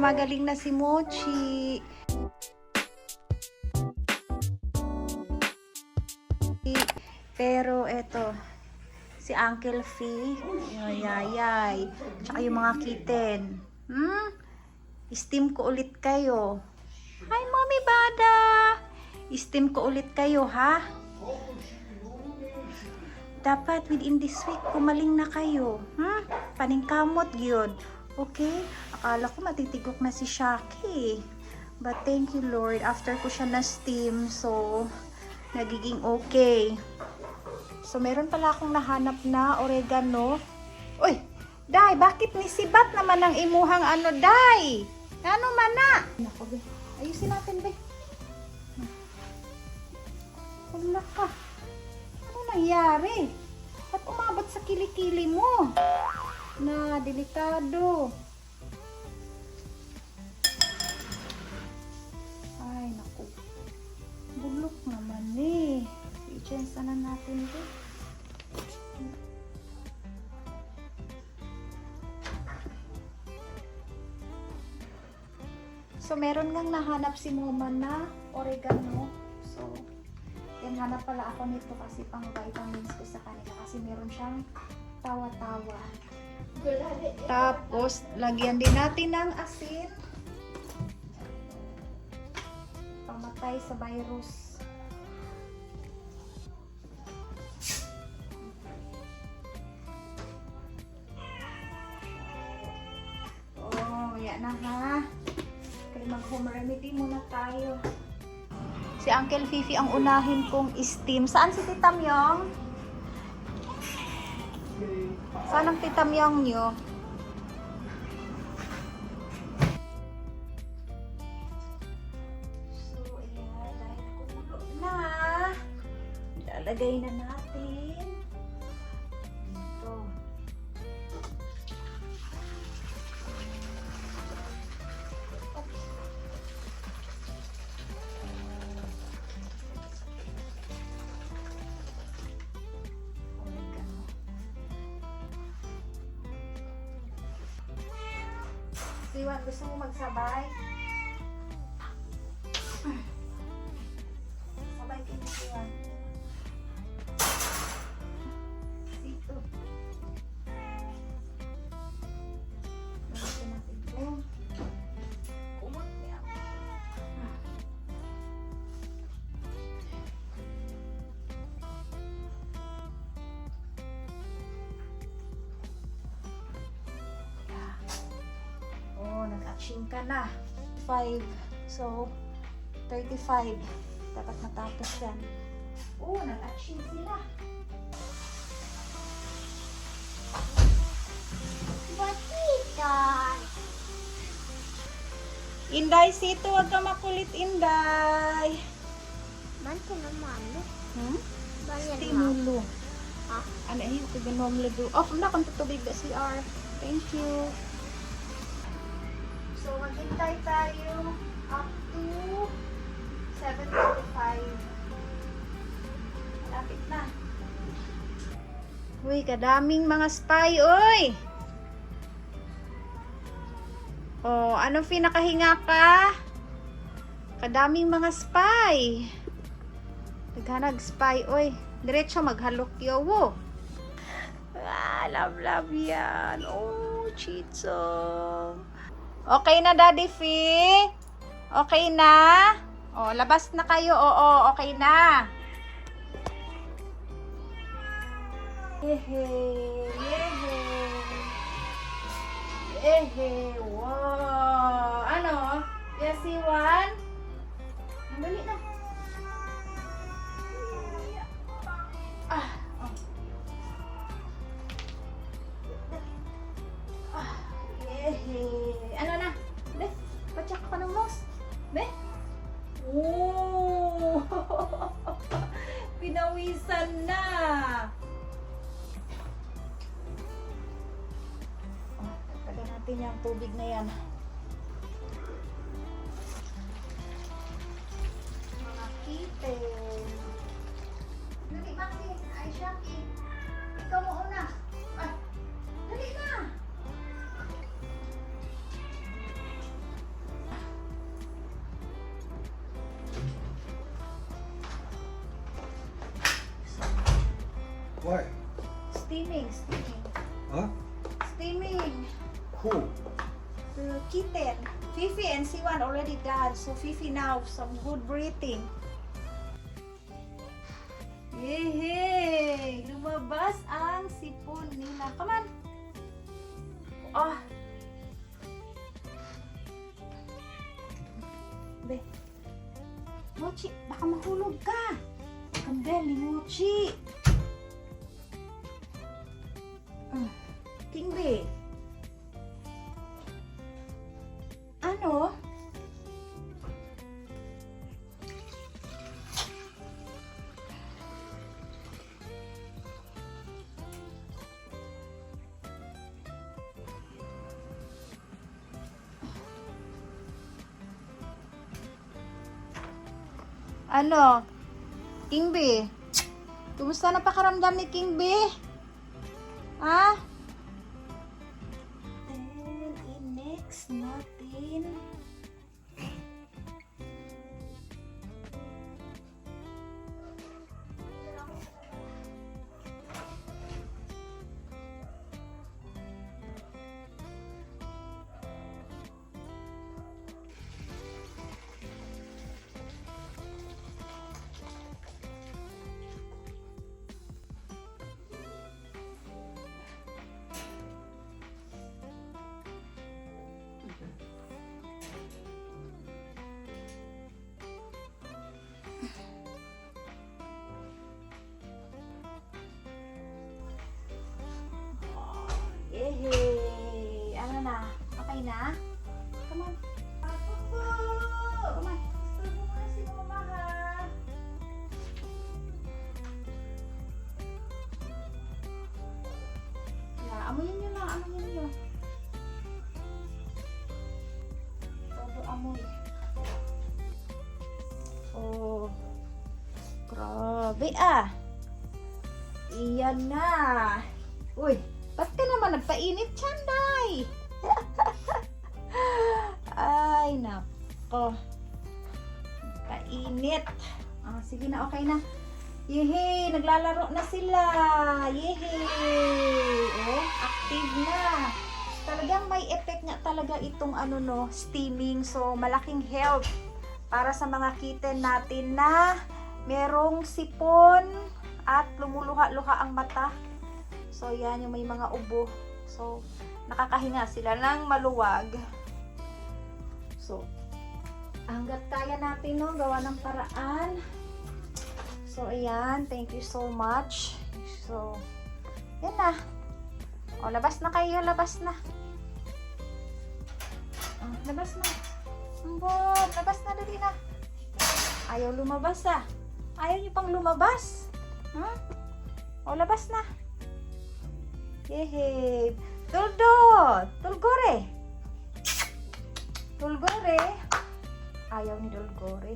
gumagaling na si Mochi. Pero eto, si Uncle Fee, yayayay, tsaka yung mga kitten. Hmm? Steam ko ulit kayo. Hi, Mommy Bada! Steam ko ulit kayo, ha? Dapat within this week, kumaling na kayo. Hmm? Paningkamot yun. Okay? Akala ko matitigok na si Shaki. But thank you, Lord. After ko siya na-steam, so nagiging okay. So, meron pala akong nahanap na oregano. Uy! Day, bakit ni Sibat naman ang imuhang ano, Day? Ano man na? Nako, be. Ayusin natin, be. Wala ka. Ano nangyari? Ba't umabot sa kilikili mo? Na, delikado. I-chance na natin ito. So, meron ngang nahanap si Mama na oregano. So, yan hanap pala ako nito kasi pang vitamins ko sa kanila kasi meron siyang tawa-tawa. Tapos, lagyan din natin ng asin. Pamatay sa virus. Na ha. Kaya mag-home remedy muna tayo. Si Uncle Fifi ang unahin kong steam. Saan si Tita Myong? Saan ang Tita Myong nyo? Siwan, gusto mo magsabay? Nag-action ka na. 5. So, 35. Dapat matapos yan. Oh, nag-action sila. Batita. Inday, sito, wag ka makulit, Inday. Bantu naman. Hmm? Banyan ma. Stimulo. Ha? Ano eh, ito ganom lado. Oh, na kung tutubig na CR. Thank you. So, maghintay tayo up to 7.45. Malapit na. Uy, kadaming mga spy, oy! Oh, anong pinakahinga ka? Kadaming mga spy. Naghanag spy, oy. Diretso maghalokyo, wo. Ah, love, love yan. Oh, Chicho. Okay na, Daddy Fee? Okay na? Oh, labas na kayo. Oo, okay na. Yehe, yehe. Yehe, wow. Ano? Yes, Iwan? Dali na. Pinawisan na. Oh, taga natin yung tubig na yan. Mga kitten. Dali, Maki. Ay, Shaki. Ikaw mo una. Steaming, steaming. Huh? Steaming. Who? The kitten. Fifi and Siwan already done. So Fifi now some good breathing. Yehey! Lumabas ang sipon nila. Come on! Oh! Be. Mochi, baka mahulog ka. Ang ni Mochi. Ah, Ano? King B? Kumusta na pakaramdam ni King B? Ha? Then, next natin. Grabe ah. Iyan na. Uy, ba't ka naman nagpainit siya, Nay? Ay, nako. Painit. Ah, sige na, okay na. Yehey, naglalaro na sila. Yehey. Oh, active na. Talagang may effect nga talaga itong ano no, steaming. So, malaking help para sa mga kitten natin na merong sipon at lumuluha-luha ang mata. So, yan yung may mga ubo. So, nakakahinga sila ng maluwag. So, hanggat kaya natin, no, gawa ng paraan. So, ayan. Thank you so much. So, yan na. O, labas na kayo. Labas na. Ah, labas na. Ang Bob, labas na dali na. Ayaw lumabas ah. Ayaw niyo pang lumabas. Hmm? O, labas na. Yehey. Tuldo! Tulgore! Tulgore! Ayaw ni Tulgore.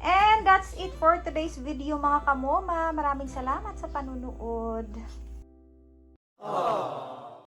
And that's it for today's video mga kamoma. Maraming salamat sa panunood.